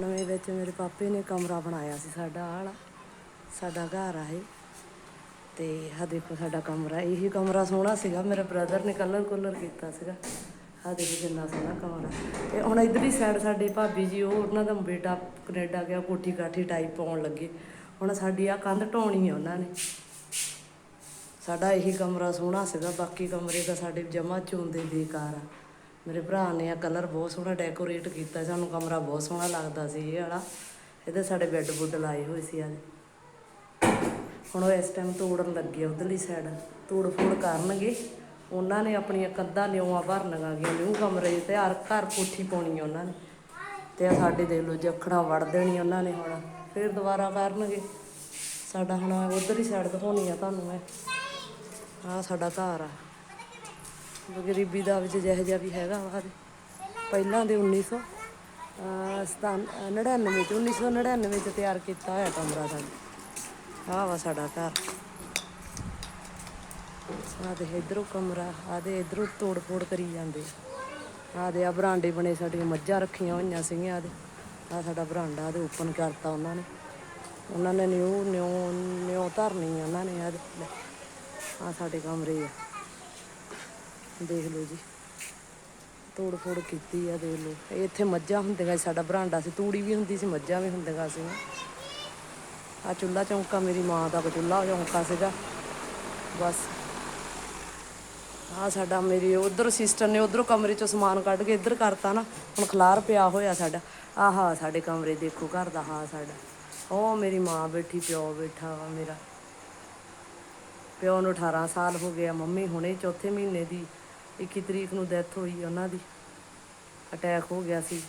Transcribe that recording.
ਨਵੇਂ ਵਿੱਚ ਮੇਰੇ ਪਾਪੇ ਨੇ ਕਮਰਾ ਬਣਾਇਆ ਸੀ ਸਾਡਾ ਆਹ ਸਾਡਾ ਘਰ ਆ ਇਹ। ਤੇ ਆਹ ਦੇਖੋ ਸਾਡਾ ਕਮਰਾ, ਇਹੀ ਕਮਰਾ ਸੋਹਣਾ ਸੀਗਾ, ਮੇਰੇ ਬ੍ਰਦਰ ਨੇ ਕਲਰ ਕੁਲਰ ਕੀਤਾ ਸੀਗਾ। ਆਹ ਦੇਖੋ ਕਿੰਨਾ ਸੋਹਣਾ ਕਮਰਾ। ਤੇ ਹੁਣ ਇਧਰਲੀ ਸਾਈਡ ਸਾਡੇ ਭਾਬੀ ਜੀ, ਉਹ ਉਹਨਾਂ ਦਾ ਬੇਟਾ ਕੈਨੇਡਾ ਗਿਆ, ਕੋਠੀ ਕਾਠੀ ਟਾਈਪ ਪਾਉਣ ਲੱਗੇ। ਹੁਣ ਸਾਡੀ ਆ ਕੰਧ ਢਾਉਣੀ ਆ ਉਹਨਾਂ ਨੇ। ਸਾਡਾ ਇਹੀ ਕਮਰਾ ਸੋਹਣਾ ਸੀਗਾ, ਬਾਕੀ ਕਮਰੇ ਤਾਂ ਸਾਡੇ ਜਮਾ ਚੋਂਦੇ ਬੇਕਾਰ ਆ। ਮੇਰੇ ਭਰਾ ਨੇ ਆ ਕਲਰ ਬਹੁਤ ਸੋਹਣਾ ਡੈਕੋਰੇਟ ਕੀਤਾ, ਸਾਨੂੰ ਕਮਰਾ ਬਹੁਤ ਸੋਹਣਾ ਲੱਗਦਾ ਸੀ ਇਹ ਵਾਲਾ। ਇਹਦੇ ਸਾਡੇ ਬੈੱਡ ਬੁੱਡ ਲਾਏ ਹੋਏ ਸੀ ਅੱਜ। ਹੁਣ ਉਹ ਇਸ ਟਾਈਮ ਤੋੜਨ ਲੱਗੇ ਉਧਰਲੀ ਸਾਈਡ ਤੋੜ ਫੋੜ ਕਰਨਗੇ। ਉਹਨਾਂ ਨੇ ਆਪਣੀਆਂ ਕੰਧਾਂ ਨਿਉਆਂ ਭਰਨੀਆਂ ਗਈਆਂ, ਨਿਊ ਕਮਰੇ 'ਚ ਤੇ ਹਰ ਘਰ ਕੋਠੀ ਪਾਉਣੀ ਉਹਨਾਂ ਨੇ। ਤੇ ਆਹ ਸਾਡੇ ਦੇਖ ਲਓ ਜੱਖੜਾਂ ਵੜ ਦੇਣੀ ਉਹਨਾਂ ਨੇ ਹੁਣ। ਫਿਰ ਦੁਬਾਰਾ ਕਰਨਗੇ। ਸਾਡਾ ਹੁਣ ਉਧਰਲੀ ਸਾਈਡ ਦਿਖਾਉਣੀ ਆ ਤੁਹਾਨੂੰ ਮੈਂ। ਆਹ ਸਾਡਾ ਘਰ ਆ। ਗਰੀਬੀ ਦਾ ਵਿੱਚ ਜਿਹੋ ਜਿਹਾ ਵੀ ਹੈਗਾ ਵਾ ਪਹਿਲਾਂ ਦੇ 1900 ਅਹ ਸਤਾਨ- ਅਹ 99 ਚ 1999 ਚ ਤਿਆਰ ਕੀਤਾ ਹੋਇਆ ਕਮਰਾ ਸਾਡਾ। ਆਹ ਵਾ ਸਾਡਾ ਘਰ। ਆਹ ਦੇ ਇਧਰੋਂ ਕਮਰਾ, ਆਹ ਦੇ ਇਧਰੋਂ ਤੋੜ ਫੋੜ ਕਰੀ ਜਾਂਦੇ। ਆਹ ਦੇ ਆ ਬਰਾਂਡੇ ਬਣੇ ਸਾਡੀਆਂ ਮੱਝਾਂ ਰੱਖੀਆਂ ਹੋਈਆਂ ਸੀਗੀਆਂ ਆਹ ਦੇ ਆਹ ਸਾਡਾ ਬਰਾਂਡਾ ਦੇ ਓਪਨ ਕਰਤਾ ਉਹਨਾਂ ਨੇ। ਉਹਨਾਂ ਨੇ ਨਿਊ ਨਿਊ ਨਿਊ ਧਰਨੀ ਉਹਨਾਂ ਨੇ ਆਹ ਆ ਸਾਡੇ ਕਮਰੇ ਆ। ਦੇਖ ਲਓ ਜੀ। ਤੋੜ ਫੋੜ ਕੀਤੀ ਆ, ਦੇਖ ਲਓ। ਇਹ ਇੱਥੇ ਮੱਝਾਂ ਹੁੰਦੀਆਂ ਸੀ, ਸਾਡਾ ਬਰਾਂਡਾ ਸੀ। ਤੂੜੀ ਵੀ ਹੁੰਦੀ ਸੀ, ਮੱਝਾਂ ਵੀ ਹੁੰਦੀਆਂ ਸੀ ਆ ਚੁੱਲਾ ਚੌਂਕਾ, ਮੇਰੀ ਮਾਂ ਦਾ ਚੁੱਲਾ ਚੌਂਕਾ ਸੀਗਾ। ਬਸ। ਆ ਸਾਡਾ ਮੇਰੀ, ਉਧਰ ਸਿਸਟਰ ਨੇ ਉਧਰੋਂ ਕਮਰੇ ਚੋਂ ਸਮਾਨ ਕੱਢ ਕੇ ਇੱਧਰ ਕਰਤਾ ਨਾ। ਹੁਣ ਖਲਾਰ ਪਿਆ ਹੋਇਆ ਸਾਡਾ। ਆਹਾ ਸਾਡੇ ਕਮਰੇ, ਦੇਖੋ ਘਰ ਦਾ ਹਾਂ ਸਾਡਾ। ਉਹ ਮੇਰੀ ਮਾਂ ਬੈਠੀ, ਪਿਓ ਬੈਠਾ ਵਾ ਮੇਰਾ। ਪਿਓ ਨੂੰ 18 ਸਾਲ ਹੋ ਗਿਆ ਮੰਮੀ ਹੁਣੇ ਚੌਥੇ ਮਹੀਨੇ ਦੀ। 21 ਤਰੀਕ ਨੂੰ ਡੈਥ ਹੋਈ ਉਹਨਾਂ ਦੀ। ਅਟੈਕ ਹੋ ਗਿਆ ਸੀ।